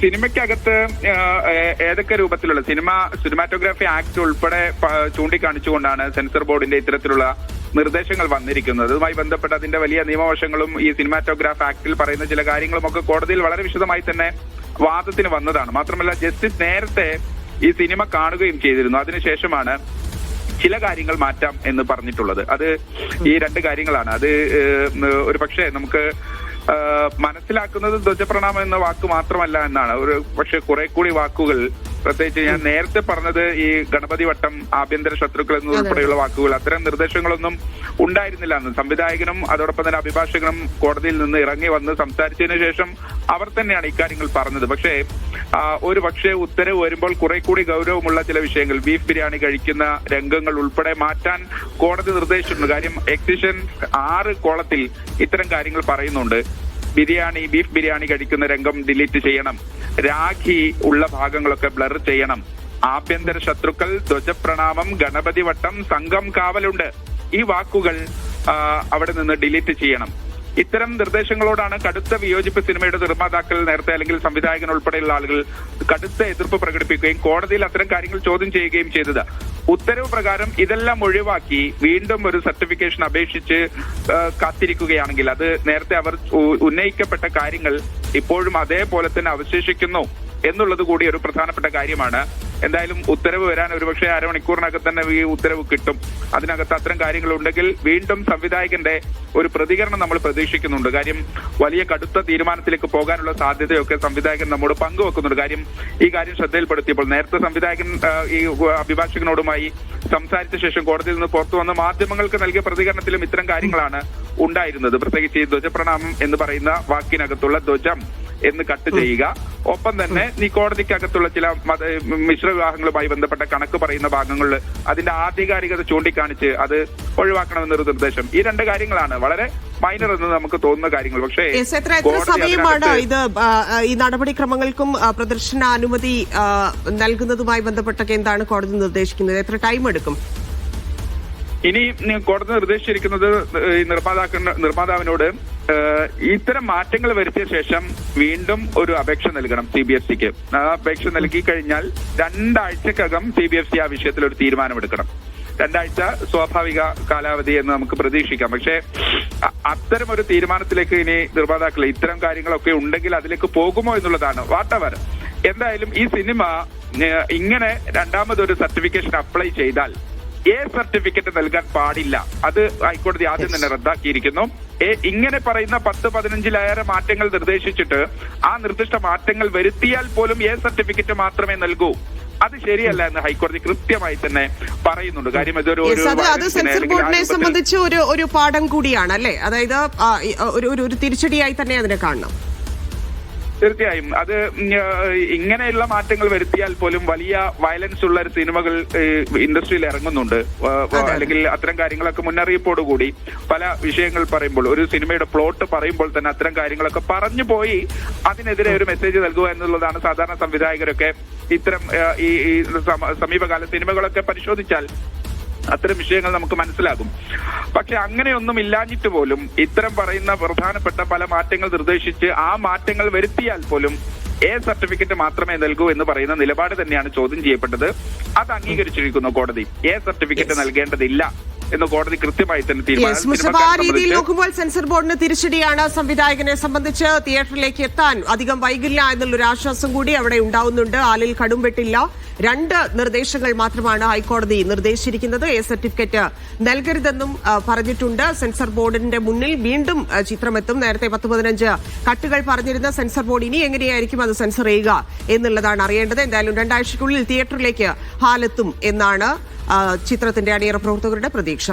സിനിമയ്ക്കകത്ത് ഏതൊക്കെ രൂപത്തിലുള്ള cinema cinematography act ഉൾപ്പെടെ ചൂണ്ടിക്കാണിച്ചുകൊണ്ടാണ് സെൻസർ ബോർഡിന്റെ ഇത്തരത്തിലുള്ള നിർദ്ദേശങ്ങൾ വന്നിരിക്കുന്നത്. അതുമായി ബന്ധപ്പെട്ട് അതിന്റെ വലിയ നിയമവശങ്ങളും ഈ സിനിമാറ്റോഗ്രാഫ് ആക്ടിൽ പറയുന്ന ചില കാര്യങ്ങളും ഒക്കെ കോടതിയിൽ വളരെ വിശദമായി തന്നെ വാദത്തിന് വന്നതാണ്. മാത്രമല്ല ജസ്റ്റിസ് നേരത്തെ ഈ സിനിമ കാണുകയും ചെയ്തിരുന്നു. അതിനുശേഷമാണ് ചില കാര്യങ്ങൾ മാറ്റാം എന്ന് പറഞ്ഞിട്ടുള്ളത്. അത് ഈ രണ്ട് കാര്യങ്ങളാണ്. അത് ഒരു പക്ഷേ നമുക്ക് മനസ്സിലാക്കുന്നത് ധ്വജപ്രണാമം എന്ന വാക്ക് മാത്രമല്ല എന്നാണ്. ഒരു പക്ഷെ കുറെ കൂടി വാക്കുകൾ പ്രത്യേകിച്ച് ഞാൻ നേരത്തെ പറഞ്ഞത് ഈ ഗണപതി വട്ടം ആഭ്യന്തര ശത്രുക്കൾ എന്നതുൾപ്പെടെയുള്ള വാക്കുകൾ അത്തരം നിർദ്ദേശങ്ങളൊന്നും ഉണ്ടായിരുന്നില്ല എന്ന് സംവിധായകനും അതോടൊപ്പം തന്നെ അഭിഭാഷകനും കോടതിയിൽ നിന്ന് ഇറങ്ങി വന്ന് സംസാരിച്ചതിന് ശേഷം അവർ തന്നെയാണ് ഇക്കാര്യങ്ങൾ പറഞ്ഞത്. പക്ഷേ ഒരു പക്ഷേ ഉത്തരവ് വരുമ്പോൾ കുറെ കൂടി ഗൗരവമുള്ള ചില വിഷയങ്ങൾ. ബീഫ് ബിരിയാണി കഴിക്കുന്ന രംഗങ്ങൾ ഉൾപ്പെടെ മാറ്റാൻ കോടതി നിർദ്ദേശിച്ചിട്ടുണ്ട്. കാര്യം എക്സിഷൻ ആറ് കോളത്തിൽ ഇത്തരം കാര്യങ്ങൾ പറയുന്നുണ്ട്. ബിരിയാണി ബീഫ് ബിരിയാണി കഴിക്കുന്ന രംഗം ഡിലീറ്റ് ചെയ്യണം. രാഖി ഉള്ള ഭാഗങ്ങളൊക്കെ ബ്ലർ ചെയ്യണം. ആഭ്യന്തര ശത്രുക്കൾ ധ്വജപ്രണാമം ഗണപതി വട്ടം സംഘം കാവലുണ്ട്. ഈ വാക്കുകൾ അവിടെ നിന്ന് ഡിലീറ്റ് ചെയ്യണം. ഇത്തരം നിർദ്ദേശങ്ങളോടാണ് കടുത്ത വിയോജിപ്പ് സിനിമയുടെ നിർമ്മാതാക്കൾ നേരത്തെ അല്ലെങ്കിൽ സംവിധായകൻ ഉൾപ്പെടെയുള്ള ആളുകൾ കടുത്ത എതിർപ്പ് പ്രകടിപ്പിക്കുകയും കോടതിയിൽ അത്തരം കാര്യങ്ങൾ ചോദ്യം ചെയ്യുകയും ചെയ്തത്. ഉത്തരവ് പ്രകാരം ഇതെല്ലാം ഒഴിവാക്കി വീണ്ടും ഒരു സർട്ടിഫിക്കേഷൻ അപേക്ഷിച്ച് കാത്തിരിക്കുകയാണെങ്കിൽ അത് നേരത്തെ അവർ ഉന്നയിക്കപ്പെട്ട കാര്യങ്ങൾ ഇപ്പോഴും അതേപോലെ തന്നെ അവശേഷിക്കുന്നു എന്നുള്ളത് കൂടി ഒരു പ്രധാനപ്പെട്ട കാര്യമാണ്. എന്തായാലും ഉത്തരവ് വരാൻ ഒരുപക്ഷെ അരമണിക്കൂറിനകത്ത് തന്നെ ഈ ഉത്തരവ് കിട്ടും. അതിനകത്ത് അത്തരം കാര്യങ്ങൾ ഉണ്ടെങ്കിൽ വീണ്ടും സംവിധായകന്റെ ഒരു പ്രതികരണം നമ്മൾ പ്രതീക്ഷിക്കുന്നുണ്ട്. കാര്യം വലിയ കടുത്ത തീരുമാനത്തിലേക്ക് പോകാനുള്ള സാധ്യതയൊക്കെ സംവിധായകൻ നമ്മോട് പങ്കുവെക്കുന്നുണ്ട്. കാര്യം ഈ കാര്യം ശ്രദ്ധയിൽപ്പെടുത്തിയപ്പോൾ നേരത്തെ സംവിധായകൻ ഈ അഭിഭാഷകനോടുമായി സംസാരിച്ച ശേഷം കോടതിയിൽ നിന്ന് പുറത്തു വന്ന് മാധ്യമങ്ങൾക്ക് നൽകിയ പ്രതികരണത്തിലും ഇത്തരം കാര്യങ്ങളാണ് ഉണ്ടായിരുന്നത്. പ്രത്യേകിച്ച് ഈ ധ്വജപ്രണാമം എന്ന് പറയുന്ന വാക്കിനകത്തുള്ള ധ്വജം എന്ന് കട്ട് ചെയ്യുക. ഒപ്പം തന്നെ ഈ കോടതിക്കകത്തുള്ള ചില മത മിശ്ര വിവാഹങ്ങളുമായി ബന്ധപ്പെട്ട കണക്ക് പറയുന്ന ഭാഗങ്ങളിൽ അതിന്റെ ആധികാരികത ചൂണ്ടിക്കാണിച്ച് അത് ഒഴിവാക്കണമെന്നൊരു നിർദ്ദേശം. ഈ രണ്ട് കാര്യങ്ങളാണ് വളരെ മൈനർ എന്ന് നമുക്ക് തോന്നുന്ന കാര്യങ്ങൾ. പക്ഷേ എത്ര സമയമാണ് ഇത് ഈ നടപടിക്രമങ്ങൾക്കും പ്രദർശന അനുമതി നൽകുന്നതുമായി ബന്ധപ്പെട്ടൊക്കെ എന്താണ് കോടതി നിർദ്ദേശിക്കുന്നത്? എത്ര ടൈം എടുക്കും? ഇനി കോടതി നിർദ്ദേശിച്ചിരിക്കുന്നത് നിർമ്മാതാക്ക നിർമ്മാതാവിനോട് ഇത്തരം മാറ്റങ്ങൾ വരുത്തിയ ശേഷം വീണ്ടും ഒരു അപേക്ഷ നൽകണം സി ബി എഫ് സിക്ക് ആ അപേക്ഷ നൽകി കഴിഞ്ഞാൽ രണ്ടാഴ്ചക്കകം സി ബി എഫ് സി ആ വിഷയത്തിൽ ഒരു തീരുമാനമെടുക്കണം. രണ്ടാഴ്ച സ്വാഭാവിക കാലാവധി എന്ന് നമുക്ക് പ്രതീക്ഷിക്കാം. പക്ഷേ അത്തരം ഒരു തീരുമാനത്തിലേക്ക് ഇനി നിർമ്മാതാക്കൾ ഇത്തരം കാര്യങ്ങളൊക്കെ ഉണ്ടെങ്കിൽ അതിലേക്ക് പോകുമോ എന്നുള്ളതാണ് വാട്ടവർ എന്തായാലും ഈ സിനിമ ഇങ്ങനെ രണ്ടാമതൊരു സർട്ടിഫിക്കേഷൻ അപ്ലൈ ചെയ്താൽ എ സർട്ടിഫിക്കറ്റ് നൽകാൻ പാടില്ല. അത് ഹൈക്കോടതി ആദ്യം തന്നെ റദ്ദാക്കിയിരിക്കുന്നു. ഇങ്ങനെ പറയുന്ന പത്ത് പതിനഞ്ചിലേറെ മാറ്റങ്ങൾ നിർദ്ദേശിച്ചിട്ട് ആ നിർദ്ദിഷ്ട മാറ്റങ്ങൾ വരുത്തിയാൽ പോലും എ സർട്ടിഫിക്കറ്റ് മാത്രമേ നൽകൂ. അത് ശരിയല്ല എന്ന് ഹൈക്കോടതി കൃത്യമായി തന്നെ പറയുന്നുണ്ട്. കാര്യം ഇതൊരു അത് സെൻസർ ബോർഡിനെ സംബന്ധിച്ച് ഒരു ഒരു പാഠം കൂടിയാണ് അല്ലെ? അതായത് ഒരു- ഒരു തിരിച്ചടിയായി തന്നെ അതിനെ കാണണം. തീർച്ചയായും അത് ഇങ്ങനെയുള്ള മാറ്റങ്ങൾ വരുത്തിയാൽ പോലും വലിയ വയലൻസ് ഉള്ള ഒരു സിനിമകൾ ഇൻഡസ്ട്രിയിൽ ഇറങ്ങുന്നുണ്ട്. അല്ലെങ്കിൽ അത്തരം കാര്യങ്ങളൊക്കെ മുന്നറിയിപ്പോടുകൂടി പല വിഷയങ്ങൾ പറയുമ്പോൾ ഒരു സിനിമയുടെ പ്ലോട്ട് പറയുമ്പോൾ തന്നെ അത്തരം കാര്യങ്ങളൊക്കെ പറഞ്ഞു പോയി അതിനെതിരെ ഒരു മെസ്സേജ് നൽകുക എന്നുള്ളതാണ് സാധാരണ സംവിധായകരൊക്കെ ഇത്തരം ഈ സമീപകാല സിനിമകളൊക്കെ പരിശോധിച്ചാൽ അത്തരം വിഷയങ്ങൾ നമുക്ക് മനസ്സിലാകും. പക്ഷെ അങ്ങനെയൊന്നും ഇല്ലാഞ്ഞിട്ട് പോലും ഇത്തരം പറയുന്ന പ്രധാനപ്പെട്ട പല മാറ്റങ്ങൾ നിർദ്ദേശിച്ച് ആ മാറ്റങ്ങൾ വരുത്തിയാൽ പോലും എ സർട്ടിഫിക്കറ്റ് മാത്രമേ നൽകൂ എന്ന് പറയുന്ന നിലപാട് തന്നെയാണ് ചോദ്യം ചെയ്യപ്പെട്ടത്. അത് അംഗീകരിച്ചിരിക്കുന്നു കോടതി. എ സർട്ടിഫിക്കറ്റ് നൽകേണ്ടതില്ല. എന്ന് കോടതി കൃത്യമായി തന്നെ തീരുമാനിച്ചു ആ രീതിയിൽ നോക്കുമ്പോൾ സെൻസർ ബോർഡിന് തിരിച്ചടിയാണ് സംവിധായകനെ സംബന്ധിച്ച് തിയേറ്ററിലേക്ക് എത്താൻ അധികം വൈകില്ല എന്നുള്ളൊരു ആശ്വാസം കൂടി അവിടെ ഉണ്ടാവുന്നുണ്ട്. ആലിൽ കടുംപെട്ടില്ല രണ്ട് നിർദ്ദേശങ്ങൾ മാത്രമാണ് ഹൈക്കോടതി നിർദ്ദേശിച്ചിരിക്കുന്നത്. എ സർട്ടിഫിക്കറ്റ് നൽകരുതെന്നും പറഞ്ഞിട്ടുണ്ട്. സെൻസർ ബോർഡിന്റെ മുന്നിൽ വീണ്ടും ചിത്രമെത്തും. നേരത്തെ പത്ത് പതിനഞ്ച് കട്ടുകൾ പറഞ്ഞിരുന്ന സെൻസർ ബോർഡ് ഇനി എങ്ങനെയായിരിക്കും അത് സെൻസർ ചെയ്യുക എന്നുള്ളതാണ് അറിയേണ്ടത്. എന്തായാലും രണ്ടാഴ്ചയ്ക്കുള്ളിൽ തിയേറ്ററിലേക്ക് ഹാലെത്തും എന്നാണ് ചിത്രത്തിന്റെ അണിയറ പ്രവർത്തകരുടെ പ്രതീക്ഷ.